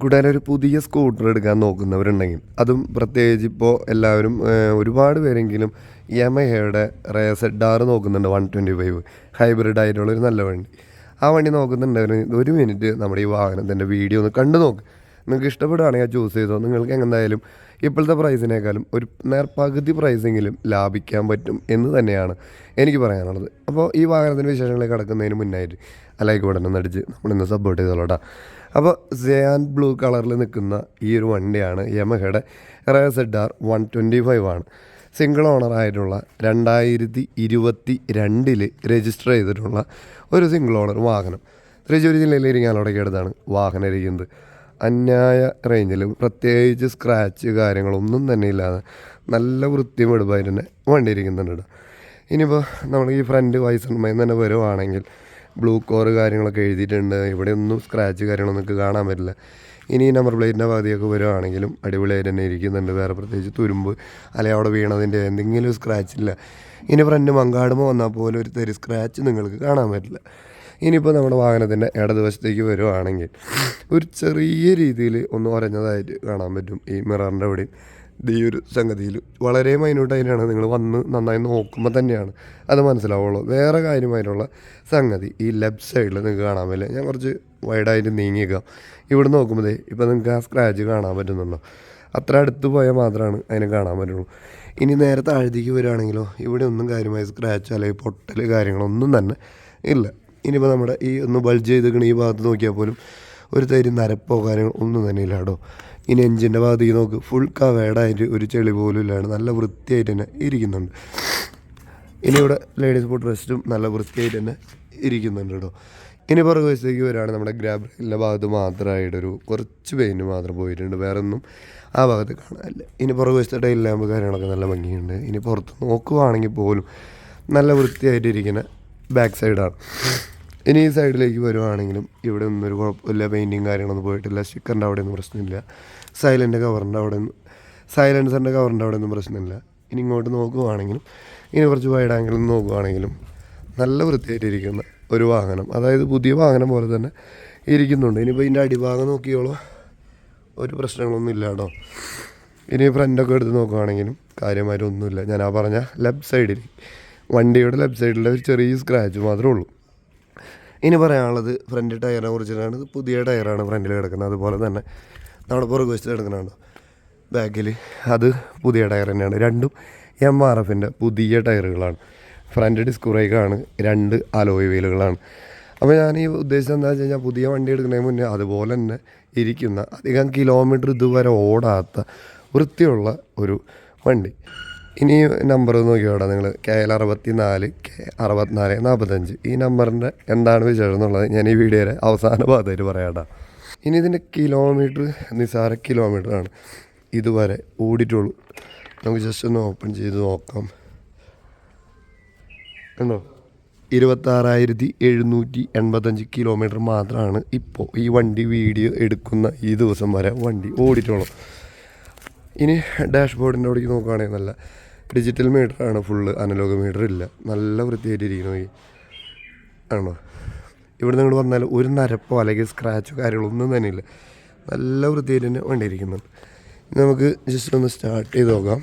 കൂടാതെ ഒരു പുതിയ സ്കൂട്ടർ എടുക്കാൻ നോക്കുന്നവരുണ്ടെങ്കിൽ അതും പ്രത്യേകിച്ച് ഇപ്പോൾ എല്ലാവരും ഒരുപാട് പേരെങ്കിലും യമഹയുടെ റേസെഡാർ നോക്കുന്നുണ്ട് വൺ ട്വന്റി ഫൈവ് ഹൈബ്രിഡ് ആയിട്ടുള്ള ഒരു നല്ല വണ്ടി. ആ വണ്ടി നോക്കുന്നുണ്ടവർ ഒരു മിനിറ്റ് നമ്മുടെ ഈ വാഹനത്തിന്റെ വീഡിയോ ഒന്ന് കണ്ടു നോക്ക്. നിങ്ങൾക്ക് ഇഷ്ടപ്പെടുകയാണെങ്കിൽ ചൂസ് ചെയ്തോ. നിങ്ങൾക്ക് എന്തായാലും ഇപ്പോഴത്തെ പ്രൈസിനേക്കാളും ഒരു നേർ പകുതി ലാഭിക്കാൻ പറ്റും എന്ന് തന്നെയാണ് എനിക്ക് പറയാനുള്ളത്. അപ്പോൾ ഈ വാഹനത്തിന്റെ വിശേഷങ്ങളെ കടക്കുന്നതിന് മുന്നായിട്ട് ലൈക്ക് ബട്ടൺ അടിച്ച് നമ്മളിന്ന് സപ്പോർട്ട് ചെയ്തോളട്ടാ അപ്പോൾ സിയാൻ ബ്ലൂ കളറിൽ നിൽക്കുന്ന ഈ ഒരു വണ്ടിയാണ് യമഹയുടെ Ray Z R one twenty five ആണ്. സിംഗിൾ ഓണറായിട്ടുള്ള രണ്ടായിരത്തി ഇരുപത്തി രണ്ടിൽ രജിസ്റ്റർ ചെയ്തിട്ടുള്ള ഒരു സിംഗിൾ ഓണർ വാഹനം. തൃശ്ശൂർ ജില്ലയിലെ ഇരിങ്ങാലോടൊക്കെ അടുത്താണ് വാഹനം ഇരിക്കുന്നത്. അന്യായ റേഞ്ചിലും പ്രത്യേകിച്ച് സ്ക്രാച്ച് കാര്യങ്ങളൊന്നും തന്നെ ഇല്ലാതെ നല്ല വൃത്തിയും എടുപ്പായി തന്നെ വണ്ടി ഇരിക്കുന്നുണ്ട്. ഇനിയിപ്പോൾ നമ്മൾ ഈ ഫ്രണ്ട് വൈസൺമയിൽ തന്നെ വരുവാണെങ്കിൽ ബ്ലൂ കോർ കാര്യങ്ങളൊക്കെ എഴുതിയിട്ടുണ്ട്. ഇവിടെയൊന്നും സ്ക്രാച്ച് കാര്യങ്ങളൊന്നും നിങ്ങൾക്ക് കാണാൻ പറ്റില്ല. ഇനി നമ്പർ പ്ലേറ്റിന്റെ പകുതിയൊക്കെ വരുവാണെങ്കിലും അടിപൊളിയായിട്ട് തന്നെ ഇരിക്കുന്നുണ്ട്. വേറെ പ്രത്യേകിച്ച് തുരുമ്പ് അല്ലെങ്കിൽ അവിടെ വീണതിന്റെ എന്തെങ്കിലും സ്ക്രാച്ച് ഇല്ല. ഇനി ഫ്രണ്ട് മങ്കാടുമ്പോൾ വന്നാൽ പോലും ഒരു തെരി സ്ക്രാച്ച് നിങ്ങൾക്ക് കാണാൻ പറ്റില്ല. ഇനിയിപ്പോൾ നമ്മുടെ വാഹനത്തിന്റെ ഇടതുവശത്തേക്ക് വരുവാണെങ്കിൽ ഒരു ചെറിയ രീതിയിൽ ഒന്ന് ഉരഞ്ഞതായിട്ട് കാണാൻ പറ്റും ഈ മിററിന്റെ അവിടെയും. ഈ ഒരു സംഗതിയിൽ വളരെ മൈന്യൂട്ടായിട്ടാണ് നിങ്ങൾ വന്ന് നന്നായി നോക്കുമ്പോൾ തന്നെയാണ് അത് മനസ്സിലാവുള്ളൂ. വേറെ കാര്യമായിട്ടുള്ള സംഗതി ഈ ലെഫ്റ്റ് സൈഡിൽ നിങ്ങൾക്ക് കാണാൻ പറ്റില്ല. ഞാൻ കുറച്ച് വൈഡായിട്ട് നീങ്ങിയേക്കാം. ഇവിടെ നോക്കുമ്പോഴേ ഇപ്പോൾ നിങ്ങൾക്ക് ആ സ്ക്രാച്ച് കാണാൻ പറ്റുന്നുണ്ടോ? അത്ര അടുത്ത് പോയാൽ മാത്രമാണ് അതിനെ കാണാൻ പറ്റുള്ളൂ. ഇനി നേരെ താഴത്തേക്ക് വരികയാണെങ്കിലോ ഇവിടെ ഒന്നും കാര്യമായി സ്ക്രാച്ച് അല്ലെങ്കിൽ പൊട്ടൽ കാര്യങ്ങളൊന്നും തന്നെ ഇല്ല. ഇനിയിപ്പോൾ നമ്മുടെ ഈ ഒന്ന് ബൾജ് ചെയ്തിരിക്കുന്ന ഈ ഭാഗത്ത് നോക്കിയാൽ പോലും ഒരു തരി നരപ്പോ കാര്യങ്ങളോ ഒന്നും തന്നെ ഇല്ല കേട്ടോ. ഇനി എഞ്ചിന്റെ ഭാഗത്തേക്ക് നോക്ക് ഫുൾ കവേഡായിട്ട് ഒരു ചെളി പോലും ഇല്ലാണ്ട് നല്ല വൃത്തിയായിട്ട് തന്നെ ഇരിക്കുന്നുണ്ട്. ഇനി ഇവിടെ ലേഡീസ് ഫുഡ് റെസ്റ്റും നല്ല വൃത്തിയായിട്ട് തന്നെ ഇരിക്കുന്നുണ്ട് കേട്ടോ. ഇനി പുറകു വശത്തേക്ക് വരികയാണ് നമ്മുടെ ഗ്രാബിലിന്റെ ഭാഗത്ത് മാത്രമായിട്ടൊരു കുറച്ച് പെയിന്റ് മാത്രം പോയിട്ടുണ്ട്. വേറെ ഒന്നും ആ ഭാഗത്ത് കാണാനില്ല. ഇനി പുറകു വശത്തെ ടൈൽ ലാമ്പ് കാര്യങ്ങളൊക്കെ നല്ല ഭംഗിയുണ്ട്. ഇനി പുറത്ത് നോക്കുവാണെങ്കിൽ പോലും നല്ല വൃത്തിയായിട്ടിരിക്കുന്ന ബാക്ക് സൈഡാണ് ഇനി ഈ സൈഡിലേക്ക് വരുവാണെങ്കിലും ഇവിടെ ഒന്നും ഒരു കുഴപ്പമില്ല പെയിന്റിങ് കാര്യങ്ങളൊന്നും പോയിട്ടില്ല സ്റ്റിക്കറിന്റെ അവിടെ ഒന്നും പ്രശ്നമില്ല സൈലന്റ് കവറിന്റെ അവിടെ ഒന്നും സൈലൻസറിന്റെ കവറിന്റെ അവിടെ ഒന്നും പ്രശ്നമില്ല. ഇനി ഇങ്ങോട്ട് നോക്കുവാണെങ്കിലും ഇനി കുറച്ച് വൈഡ് ആംഗിളിൽ നോക്കുവാണെങ്കിലും നല്ല വൃത്തിയായിട്ടിരിക്കുന്ന ഒരു വാഹനം അതായത് പുതിയ വാഹനം പോലെ തന്നെ ഇരിക്കുന്നുണ്ട്. ഇനിയിപ്പോൾ ഇതിന്റെ അടിഭാഗം നോക്കിയോളൂ. ഒരു പ്രശ്നങ്ങളൊന്നും ഇല്ല കേട്ടോ. ഇനി ഫ്രണ്ടൊക്കെ എടുത്ത് നോക്കുവാണെങ്കിലും കാര്യമായിട്ടൊന്നുമില്ല. ഞാൻ ആ പറഞ്ഞ ലെഫ്റ്റ് സൈഡിൽ വണ്ടിയുടെ ലെഫ്റ്റ് സൈഡിലെ ഒരു ചെറിയ സ്ക്രാച്ച് മാത്രമേ ഉള്ളൂ. ഇനി പറയാനുള്ളത് ഫ്രണ്ട് ടയർ കുറിച്ചിട്ടാണ് ഇത് പുതിയ ടയറാണ് ഫ്രണ്ടിൽ കിടക്കുന്നത്. അതുപോലെ തന്നെ നമ്മുടെ പുറകു വശത്ത് കിടക്കുന്നുണ്ടോ ബാക്കിൽ അത് പുതിയ ടയർ തന്നെയാണ്. രണ്ടും എം ആർ എഫിന്റെ പുതിയ ടയറുകളാണ് ഫ്രണ്ട് ഡിസ്ക് ബ്രേക്കാണ് രണ്ട് അലോയ് വീലുകളാണ് അപ്പോൾ ഞാൻ ഈ ഉദ്ദേശിച്ചത് എന്താ വെച്ച് കഴിഞ്ഞാൽ പുതിയ വണ്ടി എടുക്കുന്നതിന് മുന്നേ അതുപോലെ തന്നെ ഇരിക്കുന്ന അധികം കിലോമീറ്റർ ഇതുവരെ ഓടാത്ത വൃത്തിയുള്ള ഒരു വണ്ടി. ഇനി നമ്പർ നോക്കിയോടാ നിങ്ങൾ കെ എൽ അറുപത്തി നാല് കെ അറുപത്തിനാല് നാൽപ്പത്തഞ്ച് ഈ നമ്പറിന്റെ എന്താണ് വിശേഷം ഞാൻ ഈ വീഡിയോയുടെ അവസാന ഭാഗത്തായിട്ട് പറയാട്ടാ ഇനി ഇതിന്റെ കിലോമീറ്റർ നിസാര കിലോമീറ്ററാണ് ഇതുവരെ ഓടിയിട്ടുള്ളൂ. നമുക്ക് ജസ്റ്റ് ഒന്ന് ഓപ്പൺ ചെയ്ത് നോക്കാം. ഉണ്ടോ ഇരുപത്താറായിരത്തി എഴുന്നൂറ്റി എൺപത്തഞ്ച് കിലോമീറ്റർ മാത്രമാണ് ഇപ്പോൾ ഈ വണ്ടി വീഡിയോ എടുക്കുന്ന ഈ ദിവസം വരെ വണ്ടി ഓടിയിട്ടുള്ളൂ. ഇനി ഡാഷ്ബോർഡിന്റെ അവിടേക്ക് നോക്കുകയാണെങ്കിൽ നല്ല ഡിജിറ്റൽ മീറ്ററാണ് ഫുള്ള് അനലോഗ് മീറ്റർ ഇല്ല. നല്ല വൃത്തിയായിട്ടിരിക്കുന്നു ഈ. ആണോ? ഇവിടെ നിങ്ങൾ വന്നാൽ ഒരു നരപ്പോ അല്ലെങ്കിൽ സ്ക്രാച്ചോ കാര്യങ്ങളൊന്നും തന്നെ ഇല്ല. നല്ല വൃത്തിയായിട്ട് തന്നെ വണ്ടി ഇരിക്കുന്നുണ്ട് ഇനി നമുക്ക് ജസ്റ്റ് ഒന്ന് സ്റ്റാർട്ട് ചെയ്ത് നോക്കാം.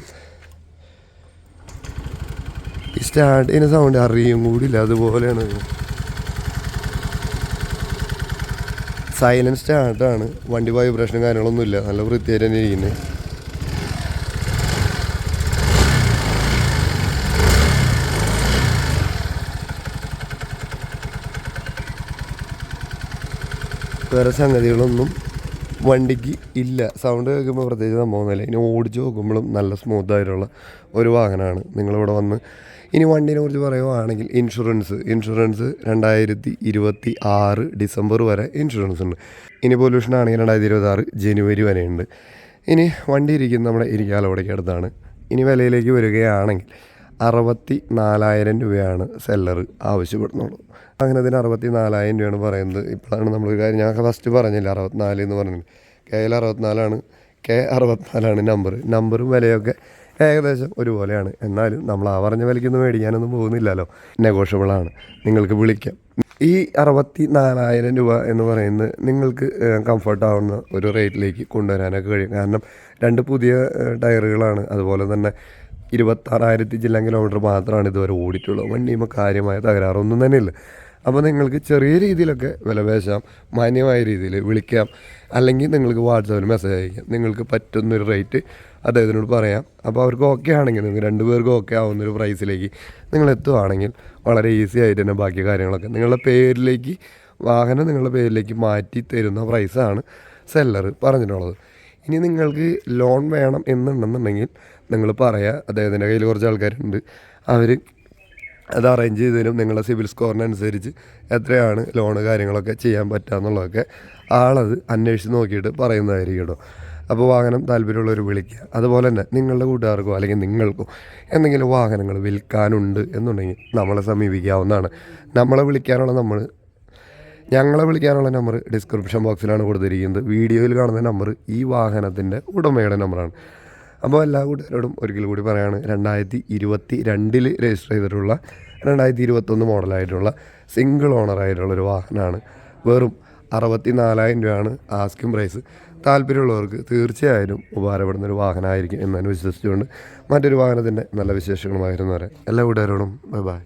ഈ സ്റ്റാർട്ട് ചെയ്യുന്ന സൗണ്ട് അറിയും കൂടിയില്ല. അതുപോലെയാണ്. സൈലൻസ് സ്റ്റാർട്ടാണ് വണ്ടി വൈബ്രേഷനും കാര്യങ്ങളൊന്നും ഇല്ല നല്ല വൃത്തിയായിട്ട് തന്നെ ഇരിക്കുന്നത് വേറെ സംഗതികളൊന്നും വണ്ടിക്ക് ഇല്ല. സൗണ്ട് കേൾക്കുമ്പോൾ പ്രത്യേകിച്ച് സംഭവമൊന്നുമില്ല. ഇനി ഓടിച്ച് നോക്കുമ്പോഴും നല്ല സ്മൂത്ത് ആയിട്ടുള്ള ഒരു വാഹനമാണ്. നിങ്ങളിവിടെ വന്ന് ഇനി വണ്ടിനെ കുറിച്ച് പറയുവാണെങ്കിൽ ഇൻഷുറൻസ് ഇൻഷുറൻസ് രണ്ടായിരത്തി ഇരുപത്തി ആറ് ഡിസംബർ വരെ ഇൻഷുറൻസ് ഉണ്ട്. ഇനി പൊല്യൂഷൻ ആണെങ്കിൽ രണ്ടായിരത്തി ഇരുപത്തി ആറ് ജനുവരി വരെയുണ്ട്. ഇനി വണ്ടി ഇരിക്കുന്നത് നമ്മുടെ ഇരിക്കാലോടേക്ക് അടുത്താണ്. ഇനി വിലയിലേക്ക് വരികയാണെങ്കിൽ അറുപത്തി നാലായിരം രൂപയാണ് സെല്ലർ ആവശ്യപ്പെടുന്നുള്ളൂ. അങ്ങനെ അതിന് അറുപത്തി നാലായിരം രൂപയാണ് പറയുന്നത്. ഇപ്പോഴാണ് നമ്മൾ കാര്യം ഞാൻ ഫസ്റ്റ് പറഞ്ഞില്ല അറുപത്തിനാല് എന്ന് പറഞ്ഞത് കെ എൽ അറുപത്തിനാലാണ് കെ അറുപത്തിനാലാണ് നമ്പർ നമ്പറും വിലയൊക്കെ ഏകദേശം ഒരുപോലെയാണ്. എന്നാലും നമ്മൾ ആ പറഞ്ഞ വിലയ്ക്കൊന്നും മേടിക്കാനൊന്നും പോകുന്നില്ലല്ലോ. നെഗോഷ്യബിളാണ് നിങ്ങൾക്ക് വിളിക്കാം. ഈ അറുപത്തി നാലായിരം രൂപ എന്ന് പറയുന്നത് നിങ്ങൾക്ക് കംഫർട്ട് ആവുന്ന ഒരു റേറ്റിലേക്ക് കൊണ്ടുവരാനൊക്കെ കഴിയും. കാരണം രണ്ട് പുതിയ ടയറുകളാണ് അതുപോലെ തന്നെ ഇരുപത്താറായിരത്തി ചില കിലോമീറ്റർ മാത്രമാണ് ഇതുവരെ ഓടിയിട്ടുള്ളത്. വണ്ടിയുമ്പോൾ കാര്യമായ തകരാറൊന്നും തന്നെ ഇല്ല അപ്പോൾ നിങ്ങൾക്ക് ചെറിയ രീതിയിലൊക്കെ വിലപേശാം മാന്യമായ രീതിയിൽ വിളിക്കാം അല്ലെങ്കിൽ നിങ്ങൾക്ക് വാട്സാപ്പിൽ മെസ്സേജ് അയക്കാം. നിങ്ങൾക്ക് പറ്റുന്നൊരു റേറ്റ് അദ്ദേഹത്തിനോട് പറയാം. അപ്പോൾ അവർക്ക് ഓക്കെ ആണെങ്കിൽ നിങ്ങൾക്ക് രണ്ട് പേർക്ക് ഓക്കെ ആവുന്നൊരു പ്രൈസിലേക്ക് നിങ്ങൾ എത്തുവാണെങ്കിൽ വളരെ ഈസി ആയിട്ട് തന്നെ ബാക്കി കാര്യങ്ങളൊക്കെ നിങ്ങളുടെ പേരിലേക്ക് വാഹനം നിങ്ങളുടെ പേരിലേക്ക് മാറ്റി തരുന്ന പ്രൈസാണ് സെല്ലർ പറഞ്ഞിട്ടുള്ളത്. ഇനി നിങ്ങൾക്ക് ലോൺ വേണം എന്നുണ്ടെന്നുണ്ടെങ്കിൽ നിങ്ങൾ പറയുക അദ്ദേഹത്തിന്റെ കയ്യിൽ കുറച്ച് ആൾക്കാരുണ്ട്. അവർ അത് അറേഞ്ച് ചെയ്ത് തരും. നിങ്ങളുടെ സിവിൽ സ്കോറിനനുസരിച്ച് എത്രയാണ് ലോണ് കാര്യങ്ങളൊക്കെ ചെയ്യാൻ പറ്റുക എന്നുള്ളതൊക്കെ ആളത് അന്വേഷിച്ച് നോക്കിയിട്ട് പറയുന്നതായിരിക്കും കേട്ടോ. അപ്പോൾ വാഹനം താല്പര്യമുള്ളവർ വിളിക്കുക. അതുപോലെ തന്നെ നിങ്ങളുടെ കൂട്ടുകാർക്കോ അല്ലെങ്കിൽ നിങ്ങൾക്കോ എന്തെങ്കിലും വാഹനങ്ങൾ വിൽക്കാനുണ്ട് എന്നുണ്ടെങ്കിൽ നമ്മളെ സമീപിക്കാവുന്നതാണ്. നമ്മളെ വിളിക്കാനുള്ള നമ്മൾ ഞങ്ങളെ വിളിക്കാനുള്ള നമ്പർ ഡിസ്ക്രിപ്ഷൻ ബോക്സിലാണ് കൊടുത്തിരിക്കുന്നത്. വീഡിയോയിൽ കാണുന്ന നമ്പർ ഈ വാഹനത്തിന്റെ ഉടമയുടെ നമ്പറാണ് അപ്പോൾ എല്ലാ കൂട്ടുകാരോടും ഒരിക്കൽ കൂടി പറയാണ് രണ്ടായിരത്തി ഇരുപത്തി രണ്ടിൽ രജിസ്റ്റർ ചെയ്തിട്ടുള്ള രണ്ടായിരത്തി ഇരുപത്തൊന്ന് മോഡലായിട്ടുള്ള സിംഗിൾ ഓണറായിട്ടുള്ള ഒരു വാഹനമാണ്. വെറും അറുപത്തി നാലായിരം രൂപയാണ് ആസ്കിം പ്രൈസ് താല്പര്യമുള്ളവർക്ക് തീർച്ചയായും ഉപകാരപ്പെടുന്ന ഒരു വാഹനമായിരിക്കും എന്ന് തന്നെ വിശ്വസിച്ചുകൊണ്ട് മറ്റൊരു വാഹനത്തിന്റെ നല്ല വിശേഷങ്ങളുമായിരുന്നു വരെ. എല്ലാ കൂട്ടുകാരോടും ബൈ ബൈ